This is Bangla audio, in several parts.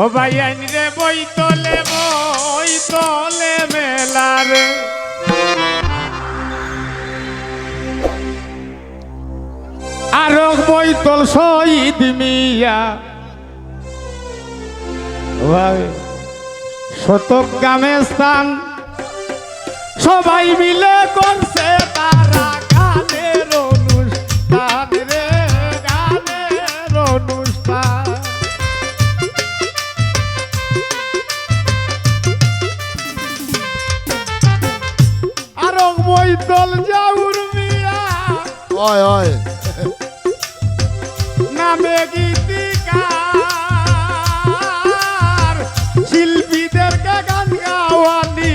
ও ভাই আইন রে বই তোলে বই তোলে মেলার আর বই তোল শহীদ মিয়া। শতক গ্রামে স্থান। সবাই মিলে করছে হয় হয় নামে গীতিকার, শিল্পীদেরকে গান গাওয়ানি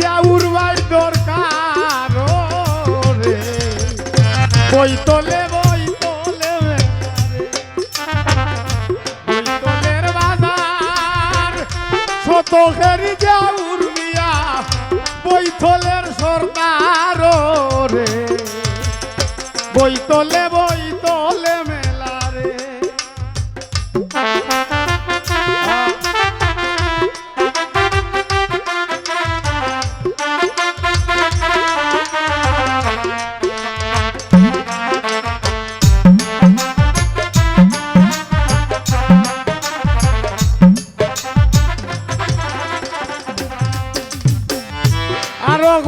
যাউর ভাই দরকার রে। বই তোলে বই তোলে বই তোলের বাজার, শতকের যাউর তোলে বই তোলে মেলা রে।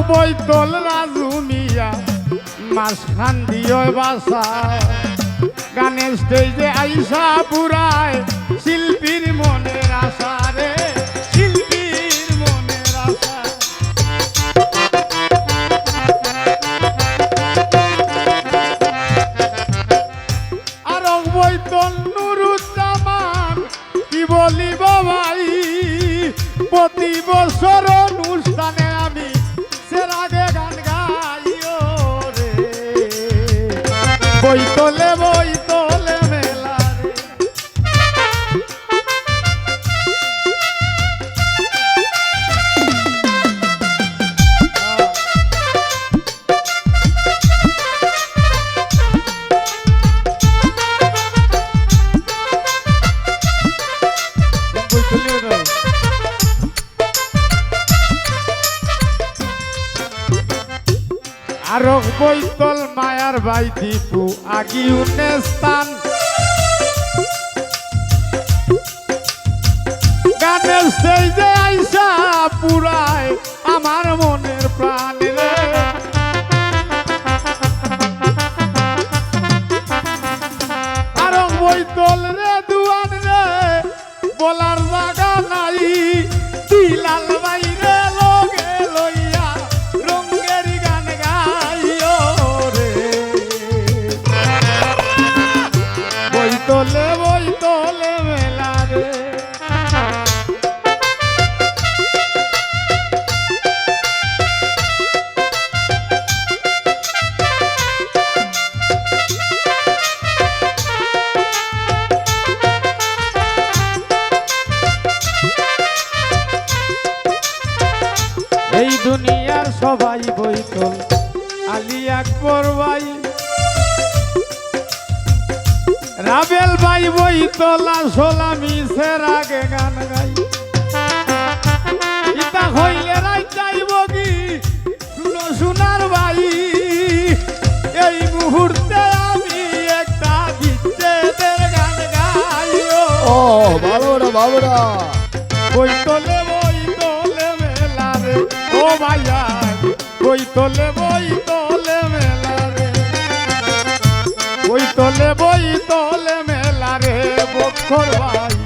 বই তোল মাঝখান দিয়ে বাসা গানের স্টেজে আইসা পুরায় শিল্পীর মনের আশা রে প্রতি বছর অনুষ্ঠানে আমি সেরাগে বই তোলে বই আরক বৈতল মায়ার বাই দীপু, আগি উনে স্থান। গানের স্টেজে আইসা পুরায় আমার মনের প্রাণ রে। আরক বৈতল রে, দুয়ান রে, বলার জায়গা নাই দিলাল এই দুনিয়ার সবাই বইতল আলী আকবর ভাই। রাবেল ভাই বইতল আসল আমি সের আগে গান গাই। ইতা হইলে রাই চাইব কি? শুনো সোনার ভাই এই মুহূর্তে আমি একটা বিচ্ছেদের গান গাইও ও। বাবুরা বাবুরা। বই তোলে বই তোলে মেলা রে ও ভাইয়া কই তোলে বই তোলে মেলা রে। বই তোলে বই তোলে মেলা রে, বক্ষর ভাই।